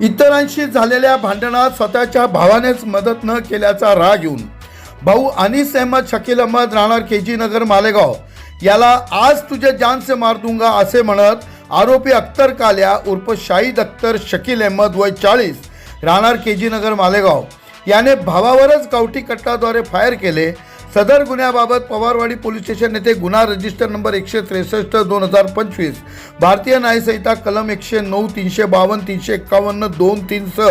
इतरांशी झालेल्या भांडणात स्वतःच्या भावानेच मदत न केल्याचा राग येऊन भाऊ अनिस अहमद शकील अहमद राहणार के जी नगर मालेगाव. याला आज तुझे जान से मार दूंगा असे म्हणत आरोपी अख्तर काल्या उर्फ शाहीद अख्तर शकील अहमद वय चाळीस राहणार के जी नगर मालेगाव. याने भावावरच गावठी कट्टाद्वारे फायर केले सदर गुन्ह्याबाबत पवारवाडी पोलीस स्टेशन येथे गुन्हा रजिस्टर नंबर एकशे त्रेसष्ट दोन हजार पंचवीस भारतीय न्यायसंहिता कलम एकशे नऊ तीनशे बावन्न तीनशे एक्कावन्न दोन तीन सह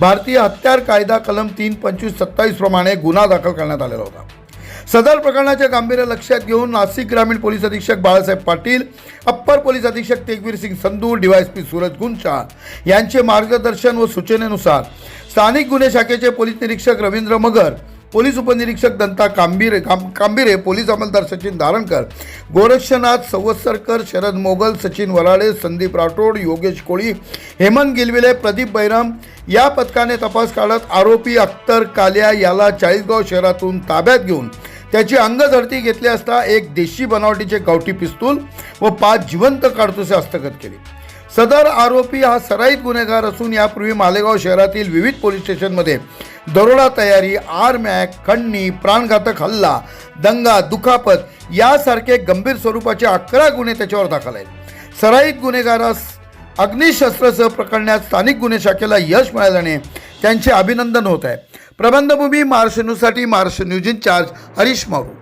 भारतीय हत्यार कायदा कलम तीन पंचवीस सत्तावीस प्रमाणे गुन्हा दाखल करण्यात आलेला होता. सदर प्रकरणाचे गांभीर्य लक्षात घेऊन नाशिक ग्रामीण पोलीस अधीक्षक बाळासाहेब पाटील अप्पर पोलीस अधीक्षक तेगवीर सिंग संधू डीवायएसपी सूरज गुंचा यांचे मार्गदर्शन व सूचनेनुसार स्थानिक गुन्हे शाखेचे पोलीस निरीक्षक रवींद्र मगर पोलीस उपनिरीक्षक दंता कांबीरे कां कांबिरे पोलीस अंमलदार सचिन धारणकर गोरक्षनाथ संवत्सरकर शरद मोगल सचिन वराडे संदीप राठोड योगेश कोळी हेमंत गिलविले प्रदीप बैराम या पथकाने तपास काढत आरोपी अख्तर कालिया याला चाळीसगाव शहरातून ताब्यात घेऊन त्याची अंगझडती घेतली असता एक देशी बनावटीचे गावठी पिस्तूल व पाच जिवंत काडतुसे हस्तगत केली. सदर आरोपी हा सराईत गुन्हेगार असून यापूर्वी मालेगाव शहरातील विविध पोलीस स्टेशनमध्ये दरोडा तयारी आरमॅक खंडणी प्राणघातक हल्ला दंगा दुखापत यासारखे गंभीर स्वरूपाचे अकरा गुन्हे त्याच्यावर दाखल आहेत. सराईत गुन्हेगारास अग्निशस्त्रसह प्रकरणात स्थानिक गुन्हे शाखेला यश मिळाल्याने त्यांचे अभिनंदन होत आहे. प्रबंधभूमी महाराष्ट्र न्यूजसाठी महाराष्ट्र न्यूज इन्चार्ज हरीश मारू.